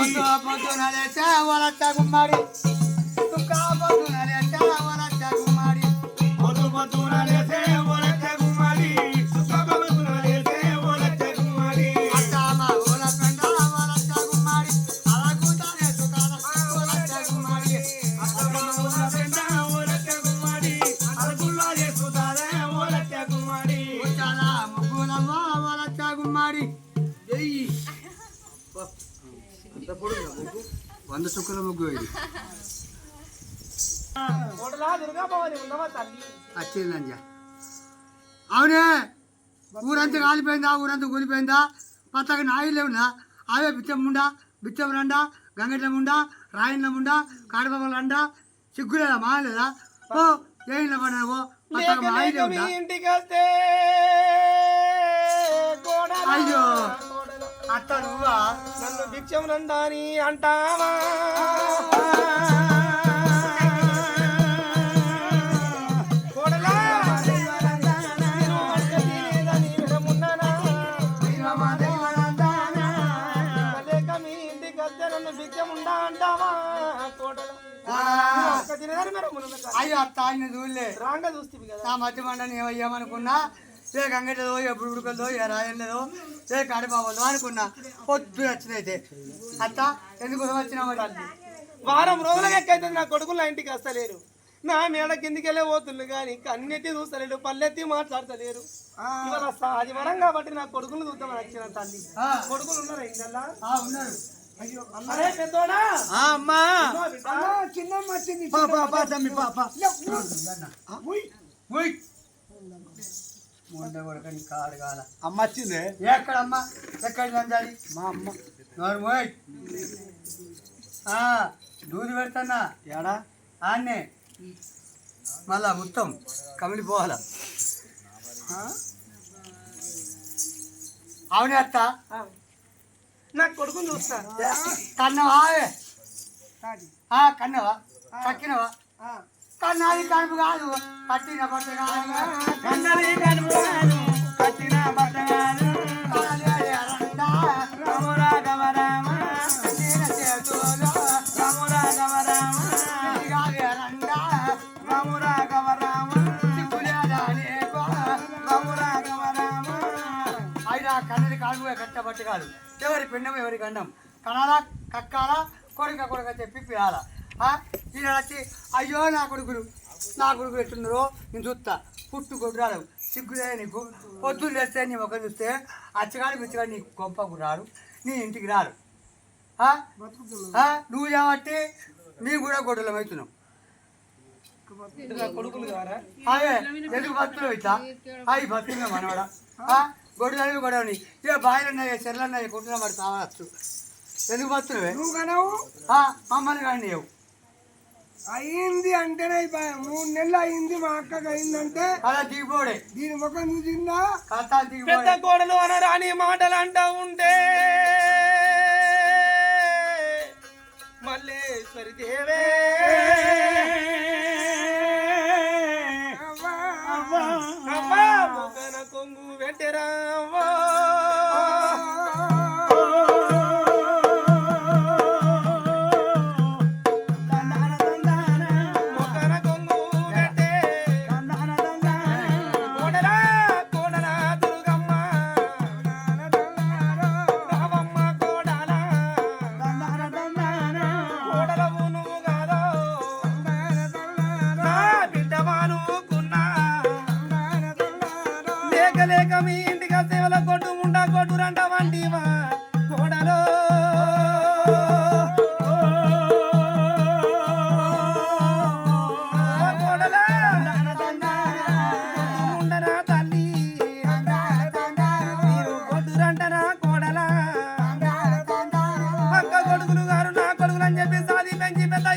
పొద్దు పొద్దున లేచా వలచ్చ గుమ్మడి తుక్క పొద్దున లేచా వలచ్చ గుమ్మడి పొద్దు పొద్దున లేసే వంద చుక్కల ముగ్గు ఇది వచ్చిందంజ అవునే ఊరంతా కాలిపోయిందా ఊరంతా కూలిపోయిందా? పచ్చగా నాయిలే ఉందా అవే బిచ్చముండా బిచ్చం రండా గంగట్ల ముండా రాయిల ముండా కాడబాబల రండా? సిగ్గులేదా మాలేదా ఓ ఏం పడినావో లేక నాయిలే ఉందా అయ్యో. అత్త నువ్వా నన్ను భిక్షం రండాని అంటావా. అయ్యో అత్త ఆయన చూడలే రాంగా నా మధ్య మండని ఏమయ్యామనుకున్నా ఏ గంగటదో ఏ బుడుగులదో ఏ రాయలేదో ఏ కాడిబాబదో అనుకున్నా. పొద్దు వచ్చినైతే. అత్త ఎందుకోసం వచ్చినా మరి వారం రోజులకి ఎక్కైతే నా కొడుకులు ఇంటికి వస్తలేరు. నా మేడ కిందికెళ్ళే పోతుండ్రు కానీ కన్నెత్తి చూస్తలేరు పల్లెత్తి మాట్లాడతలేరు. ఇవాళ ఆదివారం కాబట్టి నా కొడుకులు చూద్దామని వచ్చిన తల్లి. కొడుకులు ఉన్నారా ఇందల్లా ఉన్నారు. అమ్మా. ఇదిగో మొండ కొడుకని కాడు కాల అమ్మ వచ్చిందే? ఎక్కడమ్మా? ఎక్కడ లంచాలి మా అమ్మ. నోరు మోయ్. ఆ దూది పెడతానా? ఏడా ఆన్నే. మళ్ళా మొత్తం కమిలిపోవాల అవునే అత్త? ఆ. నా కొడుకుని చూస్తా. కన్నవా? కన్నవా? కక్కినవా కన్నాది కడుపు కాదు కట్టిన బట్ట కాదు కన్నది కనుపు కాదు, కట్టిన బట్ట కాదు. కాదు ఎరండా. రామ రాఘవ రామ, కట్టిన చేతులు రామ రాఘవ రామ, కాదు ఎరండా. రామ రాఘవ రామ, సిగ్గులేదా నీకు? రామ రాఘవ రామ. అయినా కన్నది కాదు కట్టబట్టి కాదు ఎవరి పిండం ఎవరి గండం కనాలా కక్కాలా కొడుక కొడుక చెప్పి పియాల ఈయన వచ్చి అయ్యో నా కొడుకులు. నా కొడుకులు ఎట్టున్నారో నేను చూస్తా. పుట్టు కొట్టురాడు సిగ్గులే నీకు. పొద్దున్న లేస్తే నీ ముఖం చూస్తే అచ్చగాడు మిచ్చగాడు నీ గొప్పకు రాడు. నీ ఇంటికి రాడు? ఆ? నువ్వు కాబట్టి నీ కూడా గొడవలం అవుతున్నావు అదే ఎందుకు బతుకులు ఇట్లా? అవి బతుకున్నా మనవాడ గొడవలు గొడవని ఇక బాయిలు ఉన్నాయి చెర్లు ఉన్నాయి కుట్టిన మరి కావచ్చు ఎందుకు ఆ, మమ్మల్ని కానీ నీవు అయింది అంటేనే అయిపోయా. మూడు నెలలు అయింది మా అక్కకి అయిందంటే అలా దిగిపోడే. దీని ముఖం చూసిందా? కథ పెద్ద కోడలు అనరాని మాటలు అంటా ఉంటే మల్లేశ్వరి దేవే.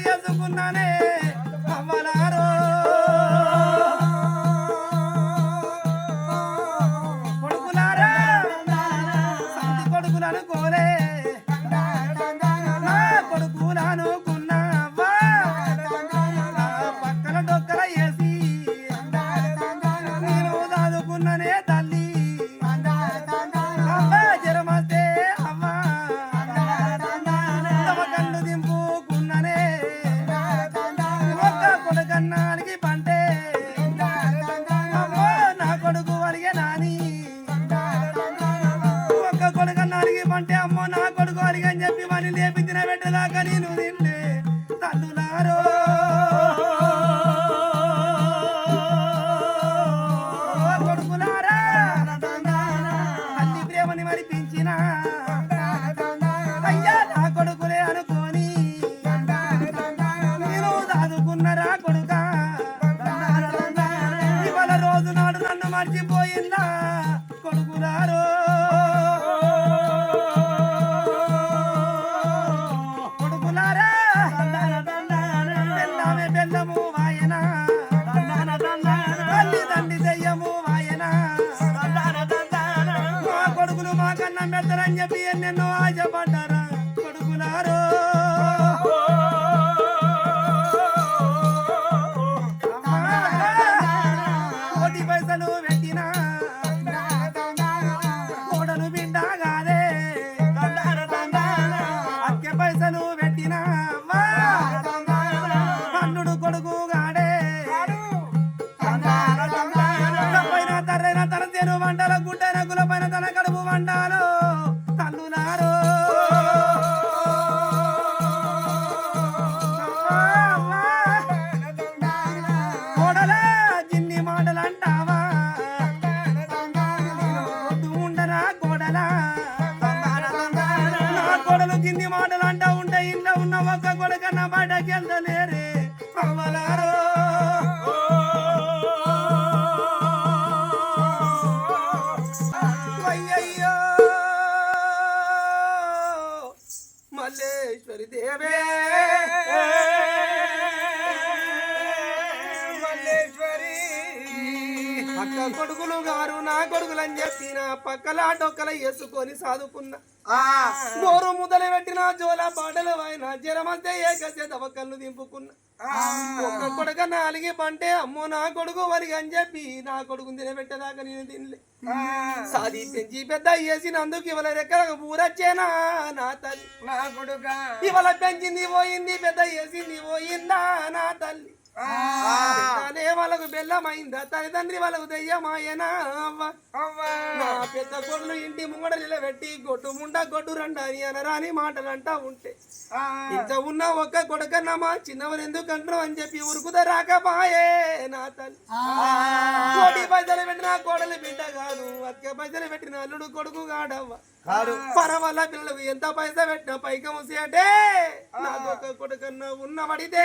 చేసుకున్నానే అవ్వలారో అంటే అమ్మో నా కొడుకు అని చెప్పి వాడిని లేపించిన పెట్టదాకా నేను మెత్తరని చెప్పి నా కొడుకులు అని చెప్పి నా పక్కల డొక్కల వేసుకొని సాదుకున్నా. నోరు ముదలు పెట్టిన జోల పాటలు అయినా జ్వరమంతే ఏకసే దవకళ్ళు దింపుకున్నా. ఒక్క కొడుక నాలుగి పంటే అమ్మో నా కొడుకు వరిగా అని చెప్పి నా కొడుకు తినబెట్టదాకా నేను తినలే. సాది పెంచి పెద్ద వేసినందుకు ఇవాళ రెక్కలకు పూరచ్చేనా నా తల్లి. నా కొడుక ఇవాళ పెంచింది పోయింది పెద్ద వేసింది పోయిందా నా తల్లి. తానే వాళ్ళకు బెల్లమైందా? తల్లిదండ్రి వాళ్ళకు దయ్యమాయనా? నా పెద్ద కొడులు ఇంటి ముంగడ నిలబెట్టి గొడ్డు ముండ గొడ్డు రండ అని అనరాని మాటలు అంటా ఉంటే ఇంత ఉన్న ఒక్క కొడుకన్నా మా చిన్నవరు ఎందుకంటారు అని చెప్పి ఉరుకుద రాకపాయే నా తల్లి. కోటి పైసలు పెట్టిన కోడలు బిడ్డ కాదు. అక్క పైసలు పెట్టిన అల్లుడు కొడుకు కాడవ్వ. పరవల్ల పిల్లలకు ఎంత పైసా పెట్టినా పైక ముసి అంటే నాకు ఒక కొడుకన్నా ఉన్నబడితే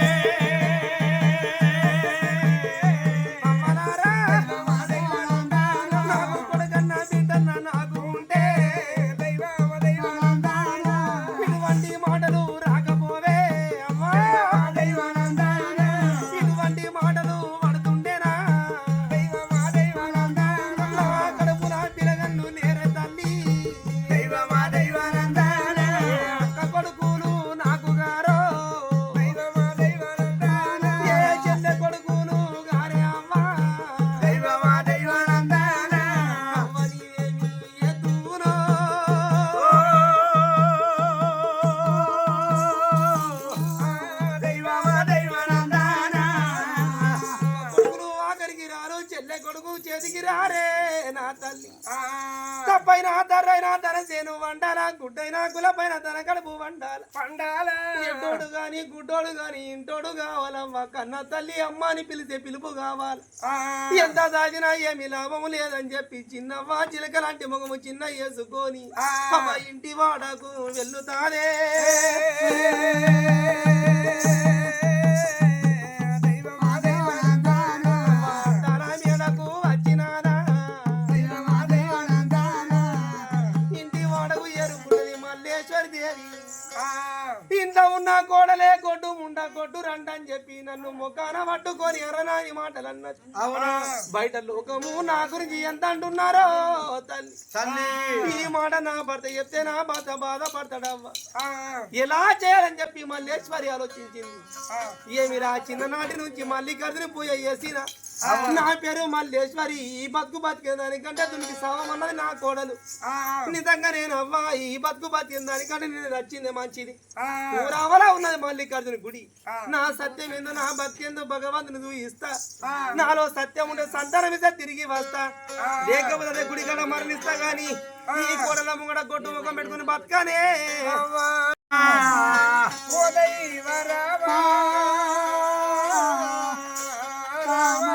తప్పైన తర్రైన తన సేను వండాల? గుడ్డైన కులపైన తన కడుపు వండాల? పండాల ఎట్టోడు గాని గుడ్డోడు గాని ఇంటోడు కావాలమ్మ. కన్న తల్లి అమ్మ అని పిలిచే పిలుపు కావాలి. ఎంత దాచినా ఏమి లాభము లేదని చెప్పి చిన్నవ్వ చిలక లాంటి ముఖము చిన్న వేసుకొని అమ్మ ఇంటి వాడకు వెళ్ళుతాదే ముండ కొట్టు నన్ను ముఖాన పట్టుకొని ఎర్రనాని మాటలు అన్నది అవునా బయట లోకము నా గురించి ఎంత అంటున్నారో తల్లి. ఈ మాట నా భర్త చెప్తే నా భర్త బాధపడతాడవ్వ. ఎలా చేయాలని చెప్పి మల్లేశ్వరి ఆలోచించింది. ఏమిరా చిన్ననాటి నుంచి మల్లికార్జున పూజ చేసిన? నా పేరు మల్లేశ్వరి. ఈ బతుకు బతికే దానికంటే దునికి సవం అన్నది నా కోడలు. నిజంగా నేను అవ్వ ఈ బతుకు బతికిన దానికంటే నేను నచ్చింది మంచిది. ఊరావలా ఉన్నది మల్లికార్జున గుడి. నా సత్యం ఏందో నా బతికేందో భగవంతుని ఇస్తా నాలో సత్యం ఉండే సంతానం ఇస్తే తిరిగి వస్తా. లేకపోతే గుడి కన్నా మరణిస్తా గాని ఈ కోడల ముంగడ గొట్టు ముఖం పెట్టుకుని బతకానే. రామ.